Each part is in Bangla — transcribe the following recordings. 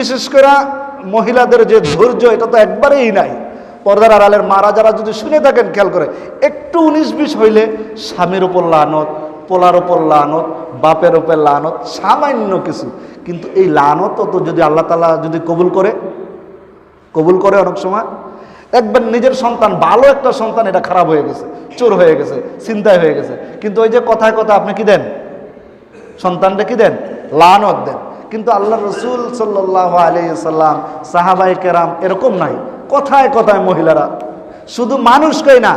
বিশেষ করে মহিলাদের যে ধৈর্য, এটা তো একবারেই নাই। পর্দার আড়ালের মারা যারা যদি শুনে থাকেন, খেয়াল করে, একটু উনিশ বিশ হইলে স্বামীর উপর লানত, পোলার ওপর লানত, বাপের উপর লানত, সামান্য কিছু। কিন্তু এই লানত তো যদি আল্লাহ তালা যদি কবুল করে কবুল করে অনেক সময়, একবার নিজের সন্তান, ভালো একটা সন্তান, এটা খারাপ হয়ে গেছে, চোর হয়ে গেছে চিন্তায় হয়ে গেছে। কিন্তু ওই যে কথায় কথা আপনি কি দেন? সন্তানটা কি দেন? লানত দেন। কিন্তু আল্লাহ রসুল সাল্লাহ আলিয়াল্লাম সাহাবাই কেরাম এরকম নাই। কথায় কথায় মহিলারা। শুধু মানুষকেই না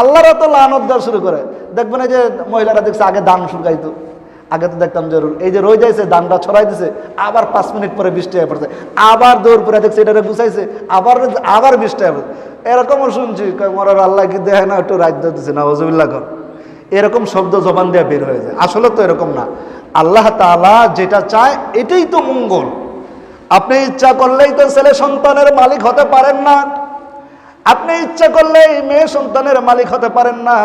আল্লাহরা তো লানত দেওয়া শুরু করে। দেখবেন এই যে মহিলারা দেখছে আগে দান শুকাইতো। আগে তো দেখতাম জরুর এই যে রয়ে যাইছে দানটা ছড়াই দিছে, আবার পাঁচ মিনিট পরে বৃষ্টি হয়ে পড়ছে। আবার দৌড় পরে দেখছে এটা গুছাইছে, আবার আবার বৃষ্টি হয়ে পড়ছে। এরকমও শুনছি মরার আল্লাহ কি দেয় না একটু রাজ্য দিচ্ছে না ওজুবিল্লা কর। এরকম শব্দ জবান দিয়ে বের হয়ে যায়। আসলে তো এরকম না। আল্লাহ তালা যেটা চায়, এটাই তো মঙ্গল। আপনি ইচ্ছা করলেই তো ছেলে সন্তানের মালিক হতে পারেন না। আপনি ইচ্ছা করলেই মেয়ে সন্তানের মালিক হতে পারেন না।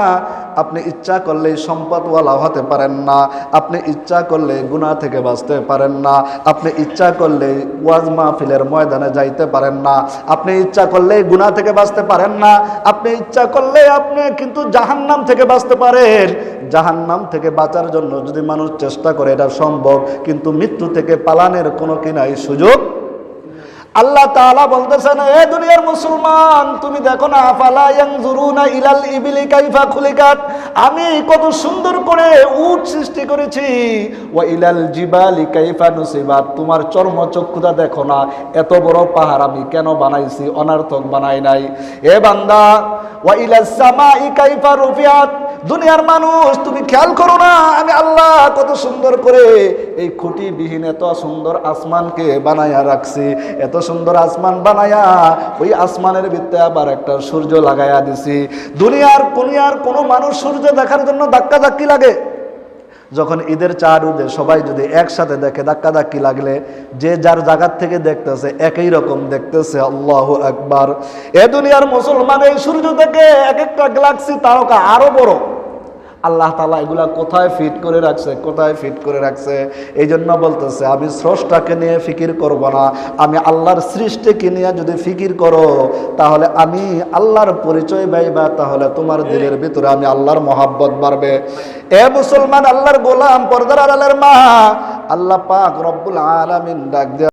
আপনি ইচ্ছা করলেই সম্পদওয়ালা হতে পারেন না। আপনি ইচ্ছা করলে গুনাহ থেকে বাঁচতে পারেন না। আপনি ইচ্ছা করলেই ওয়াজ মাহফিলের ময়দানে যাইতে পারেন না। আপনি ইচ্ছা করলেই গুনাহ থেকে বাঁচতে পারেন না। আপনি ইচ্ছা করলে আপনি কিন্তু জাহান্নাম থেকে বাঁচতে পারেন। জাহান্নাম থেকে বাঁচার জন্য যদি মানুষ চেষ্টা করে, এটা সম্ভব। কিন্তু মৃত্যু থেকে পালানের কোনো কিনাই সুযোগ আল্লাহ তাআলা বলতেছেন, এ দুনিয়ার মুসলমান, তুমি দেখো না, আফালা ইয়ানজুরুনা ইলাল ইবিলি কাইফা খুলিকাত? আমি কত সুন্দর করে উট সৃষ্টি করেছি। ওয়া ইলাল জিবালি কাইফা নুসিবাত, তোমার চর্মচক্ষুটা দেখো না, এত বড় পাহাড় আমি কেন বানাইছি? অনার্থক বানাই নাই। এ বান্দা, ওয়া ইলাস সামাই কাইফা রুফিয়াত দুনিয়ার মানুষ, তুমি খেয়াল করো না, আমি আল্লাহ কত সুন্দর করে এই খুঁটিবিহীন এত সুন্দর আসমানকে বানায়া রাখছি, এত সুন্দর আসমান বানায়া ওই আসমানের ভিত্তে আবার একটা সূর্য লাগাইয়া দিছি। দুনিয়ার দুনিয়ার কোনো মানুষ সূর্য দেখার জন্য ধাক্কা ধাক্কি লাগে। যখন ঈদের চার উদে সবাই যদি একসাথে দেখে ধাক্কা ধাক্কি লাগলে, যে যার জায়গার থেকে দেখতেছে, একই রকম দেখতেছে, আল্লাহ একবার এ দুনিয়ার মুসলমান এই সূর্য থেকে এক একটা গ্যালাক্সি তারকা আরও বড়। আল্লাহ তালা এগুলা কোথায় ফিট করে রাখছে, কোথায় ফিট করে রাখছে? এই জন্য বলতেছে, আমি স্রষ্টাকে নিয়ে ফিকির করব না। আমি আল্লাহর সৃষ্টিকে নিয়ে যদি ফিকির করো, তাহলে আমি আল্লাহর পরিচয় পাইবা, তাহলে তোমার দিলের ভিতরে আমি আল্লাহর মহাব্বত বাড়বে। এ মুসলমান, আল্লাহর গোলাম, পর্দার আলালের মা, আল্লাহ পাক রব্বুল আলামিন ডাক